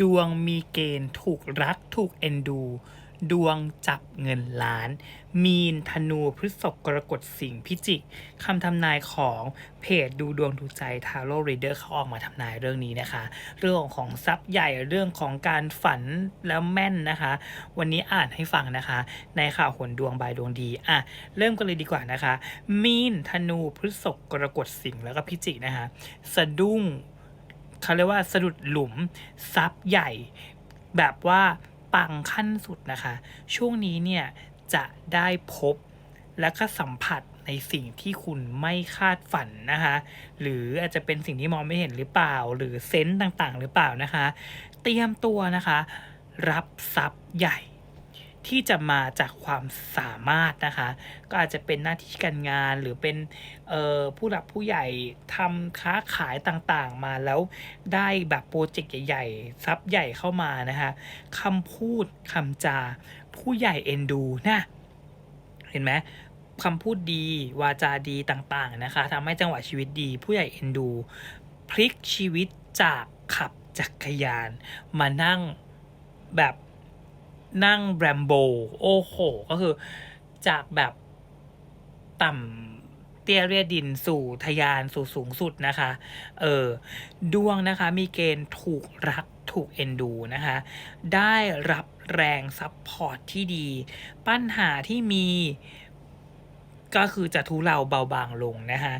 ดวงมีเกณฑ์ถูกรักถูกเอ็นดู ดวงจับเงินล้าน มีนธนูพฤษภกรกฎสิงห์พิจิกคำทำนายของเพจดูดวงดูใจทาโร่รีเดอร์เขาออกมาทำนายเรื่องนี้นะคะ เรื่องของทรัพย์ใหญ่เรื่องของการฝันแล้วแม่นนะคะ วันนี้อ่านให้ฟังนะคะ ในข่าวหนดวงบายดวงดีอะเริ่มกันเลยดีกว่านะคะ มีนธนูพฤษภกรกฎสิงห์แล้วก็พิจิกนะคะ สะดุ้ง เขาเรียกว่าสะดุดหลุมซับใหญ่ แบบว่าปังขั้นสุดนะคะ ช่วงนี้เนี่ยจะได้พบและก็สัมผัสในสิ่งที่คุณไม่คาดฝันนะคะ หรืออาจจะเป็นสิ่งที่มองไม่เห็นหรือเปล่า หรือเซนต์ต่างๆ หรือเปล่านะคะ เตรียมตัวนะคะ รับทรัพย์ใหญ่ ที่จะมาจากความสามารถนะคะ ก็อาจจะเป็นหน้าที่การงานหรือเป็นผู้หลักผู้ใหญ่ทำค้าขายต่างๆมาแล้วได้แบบโปรเจกต์ใหญ่ๆทรัพย์ใหญ่เข้ามานะคะคำพูดคำจา ผู้ใหญ่เอ็นดูนะเห็นไหมคำพูดดีวาจาดีต่างๆนะคะทำให้จังหวะชีวิตดี ผู้ใหญ่เอ็นดู พลิกชีวิตจากขับจักรยาน มานั่งแบบ นั่งแบรมโบโอ้โห ก็คือจากแบบต่ำเตี้ยเรียดินสู่ทะยานสู่สูงสุดนะคะ เออดวงนะคะมีเกณฑ์ถูกรักถูกเอ็นดูนะคะ ได้รับแรงซัพพอร์ตที่ดี ปัญหาที่มีก็คือจะทุเลาเบาบางลงนะคะ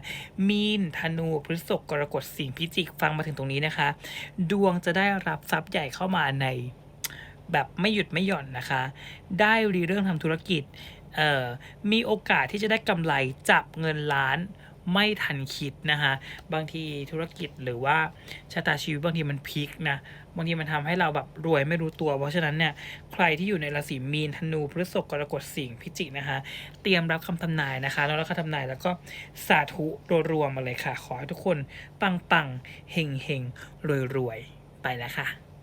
มีนธนูพฤษภกรกฎสิงห์พิจิกฟังมาถึงตรงนี้นะคะ ดวงจะได้รับทรัพย์ใหญ่เข้ามาใน แบบไม่หยุดไม่หย่อนนะคะ ได้รีเรื่องทำธุรกิจเออมีโอกาสที่จะได้กำไรจับเงินล้านไม่ทันคิดนะคะบางทีธุรกิจหรือว่าชะตาชีวิตบางทีมันพลิกนะบางทีมันทำให้เราแบบรวยไม่รู้ตัว เพราะฉะนั้นเนี่ยใครที่อยู่ในราศีมีนธนูพฤษภกรกฎสิงห์พิจิกนะคะเตรียมรับคำทำนายนะคะ แล้วรับคำทำนายแล้วก็สาธุรัวๆมาเลยค่ะ ขอให้ทุกคนปังๆเฮงๆรวยๆไปแล้วค่ะ